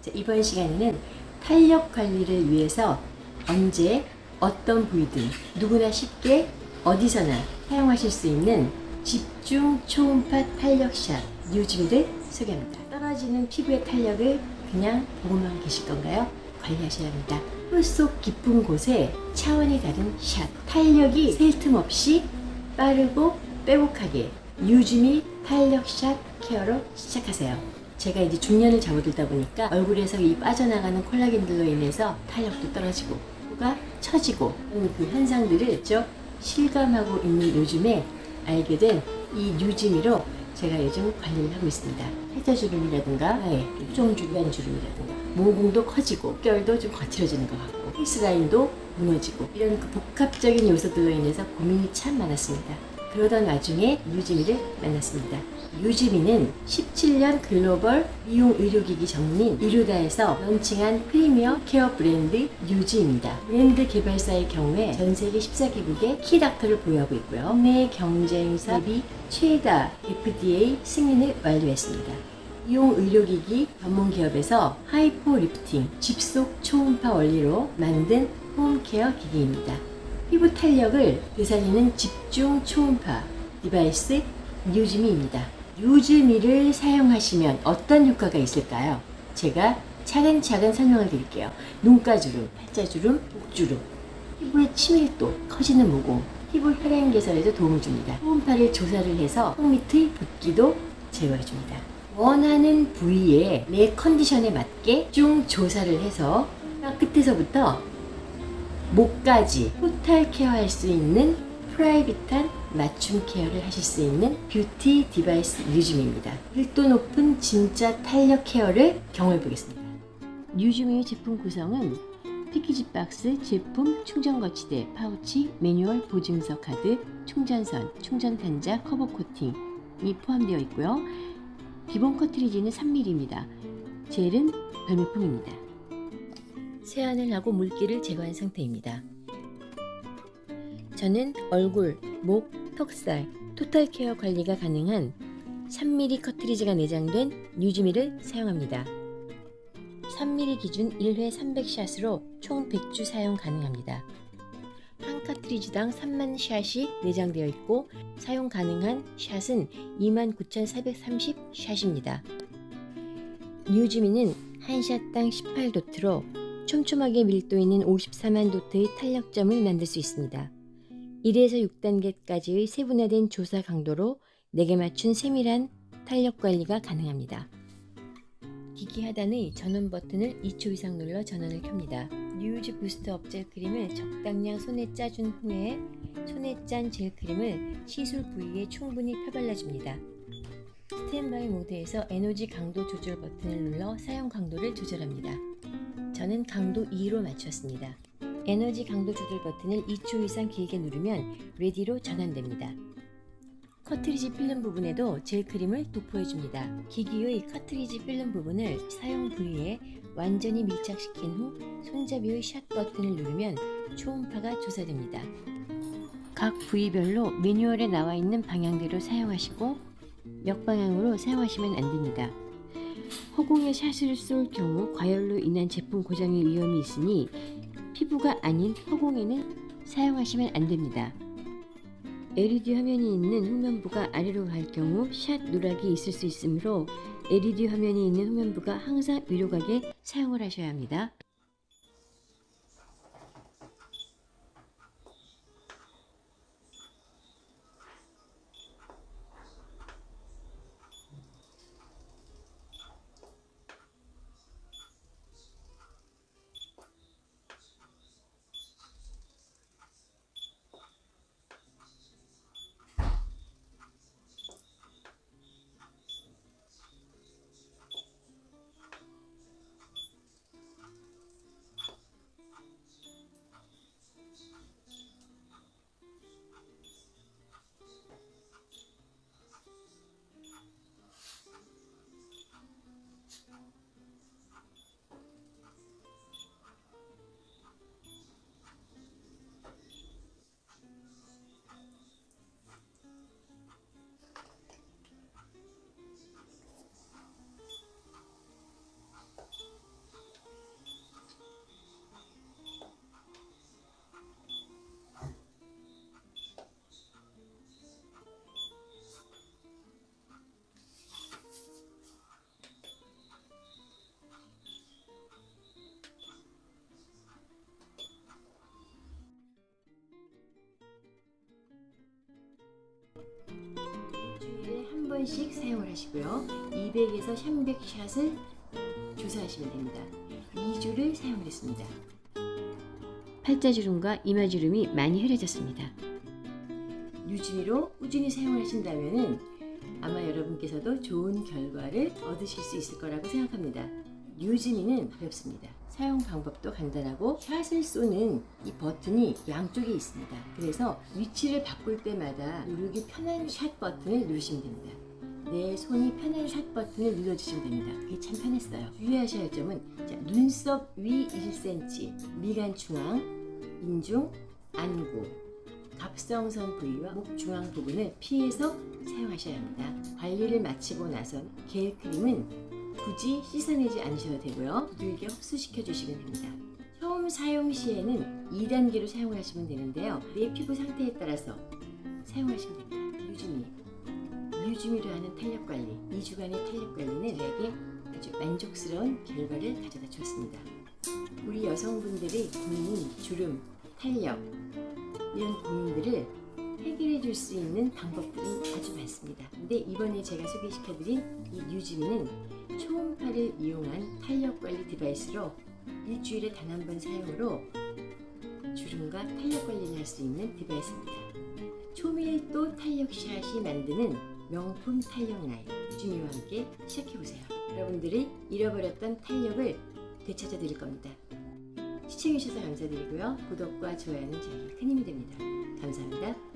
자, 이번 시간에는 탄력 관리를 위해서 언제 어떤 부위든 누구나 쉽게 어디서나 사용하실 수 있는 집중 초음파 탄력샷 뉴즈미를 소개합니다. 떨어지는 피부의 탄력을 그냥 보고만 계실 건가요? 관리하셔야 합니다. 혈속 깊은 곳에 차원이 다른 샷. 탄력이 셀 틈 없이 빠르고 빼곡하게 유즈미 탄력샷 케어로 시작하세요. 제가 이제 중년을 접어들다 보니까 얼굴에서 이 빠져나가는 콜라겐들로 인해서 탄력도 떨어지고 피부가 처지고 그 현상들을 쭉 실감하고 있는 요즘에 알게 된 이 뉴지미로 제가 요즘 관리를 하고 있습니다. 팔자주름이라든가 네, 쫑주변 주름이라든가 모공도 커지고 결도 좀 거칠어지는 것 같고 페이스라인도 무너지고 이런 그 복합적인 요소들로 인해서 고민이 참 많았습니다. 그러던 와중에 유지미를 만났습니다. 유지미는 17년 글로벌 미용 의료기기 전문인 이루다에서 런칭한 프리미어 케어 브랜드 유지입니다. 브랜드 개발사의 경우에 전 세계 14개국의 키닥터를 보유하고 있고요. 국내 경쟁사 대비 최다 FDA 승인을 완료했습니다. 미용 의료기기 전문 기업에서 하이포 리프팅, 집속 초음파 원리로 만든 홈케어 기기입니다. 피부 탄력을 되살리는 집중 초음파 디바이스 뉴즈미입니다. 뉴즈미를 사용하시면 어떤 효과가 있을까요? 제가 차근차근 설명을 드릴게요. 눈가주름, 팔자주름, 목주름, 피부의 치밀도, 커지는 모공, 피부 혈행 개선에도 도움을 줍니다. 초음파를 조사를 해서 속 밑의 붓기도 제거해 줍니다. 원하는 부위에 내 컨디션에 맞게 쭉 조사를 해서 끝에서부터 목까지 토탈 케어할 수 있는 프라이빗한 맞춤 케어를 하실 수 있는 뷰티 디바이스 뉴즘입니다. 밀도 높은 진짜 탄력 케어를 경험해 보겠습니다. 뉴즘의 제품 구성은 패키지 박스, 제품, 충전 거치대, 파우치, 매뉴얼, 보증서 카드, 충전선, 충전 단자, 커버 코팅이 포함되어 있고요. 기본 커트리지는 3mm입니다. 젤은 별매품입니다. 세안을 하고 물기를 제거한 상태입니다. 저는 얼굴, 목, 턱살, 토탈 케어 관리가 가능한 3mm 커트리지가 내장된 뉴즈미를 사용합니다. 3mm 기준 1회 300샷으로 총 100주 사용 가능합니다. 한 카트리지당 3만 샷이 내장되어 있고 사용 가능한 샷은 29,430 샷입니다. 뉴즈미는 한 샷당 18도트로 촘촘하게 밀도 있는 54만 도트의 탄력점을 만들 수 있습니다. 1에서 6단계까지의 세분화된 조사 강도로 내게 맞춘 세밀한 탄력 관리가 가능합니다. 기기 하단의 전원 버튼을 2초 이상 눌러 전원을 켭니다. 뉴즈 부스트 업젤 크림을 적당량 손에 짜준 후에 손에 짠 젤 크림을 시술 부위에 충분히 펴발라줍니다. 스탠바이 모드에서 에너지 강도 조절 버튼을 눌러 사용 강도를 조절합니다. 저는 강도 2로 맞췄습니다. 에너지 강도 조절 버튼을 2초 이상 길게 누르면 레디로 전환됩니다. 커트리지 필름 부분에도 젤 크림을 도포해 줍니다. 기기의 커트리지 필름 부분을 사용 부위에 완전히 밀착시킨 후 손잡이의 샷 버튼을 누르면 초음파가 조사됩니다. 각 부위별로 매뉴얼에 나와 있는 방향대로 사용하시고 역방향으로 사용하시면 안 됩니다. 허공에 샷을 쏠 경우 과열로 인한 제품 고장의 위험이 있으니 피부가 아닌 허공에는 사용하시면 안 됩니다. LED 화면이 있는 후면부가 아래로 갈 경우 샷 누락이 있을 수 있으므로 LED 화면이 있는 후면부가 항상 위로 가게 사용을 하셔야 합니다. 번씩 사용을 하시고요. 200에서 300 샷을 주사하시면 됩니다. 2주를 사용을 했습니다. 팔자주름과 이마주름이 많이 흐려졌습니다. 유지미로 꾸준히 사용하신다면 아마 여러분께서도 좋은 결과를 얻으실 수 있을 거라고 생각합니다. 유지미는 가볍습니다. 사용 방법도 간단하고 샷을 쏘는 이 버튼이 양쪽에 있습니다. 그래서 위치를 바꿀 때마다 누르기 편한 샷 버튼을 누르시면 됩니다. 내 손이 편한 샷 버튼을 눌러주시면 됩니다. 그게 참 편했어요. 주의하셔야 할 점은 자, 눈썹 위 1cm, 미간 중앙, 인중, 안구, 갑성선 부위와 목 중앙 부분을 피해서 사용하셔야 합니다. 관리를 마치고 나선 겔 크림은 굳이 씻어내지 않으셔도 되고요. 두들겨 흡수시켜 주시면 됩니다. 처음 사용 시에는 2단계로 사용을 하시면 되는데요. 내 피부 상태에 따라서 사용하시면 됩니다. 유주 미. 유주미로 하는 탄력 관리, 2주간의 탄력 관리는 저에게 아주 만족스러운 결과를 가져다 주었습니다. 우리 여성분들의 고민인 주름, 탄력, 이런 고민들을 해결해 줄 수 있는 방법들은 아주 많습니다. 근데 이번에 제가 소개시켜드린 이 뉴지미는 초음파를 이용한 탄력 관리 디바이스로 일주일에 단 한 번 사용으로 주름과 탄력 관리를 할 수 있는 디바이스입니다. 초밀도 탄력 샷이 만드는 명품 탄력 라인 유지미와 함께 시작해보세요. 여러분들이 잃어버렸던 탄력을 되찾아 드릴 겁니다. 시청해주셔서 감사드리고요. 구독과 좋아요는 저에게 큰 힘이 됩니다. 감사합니다.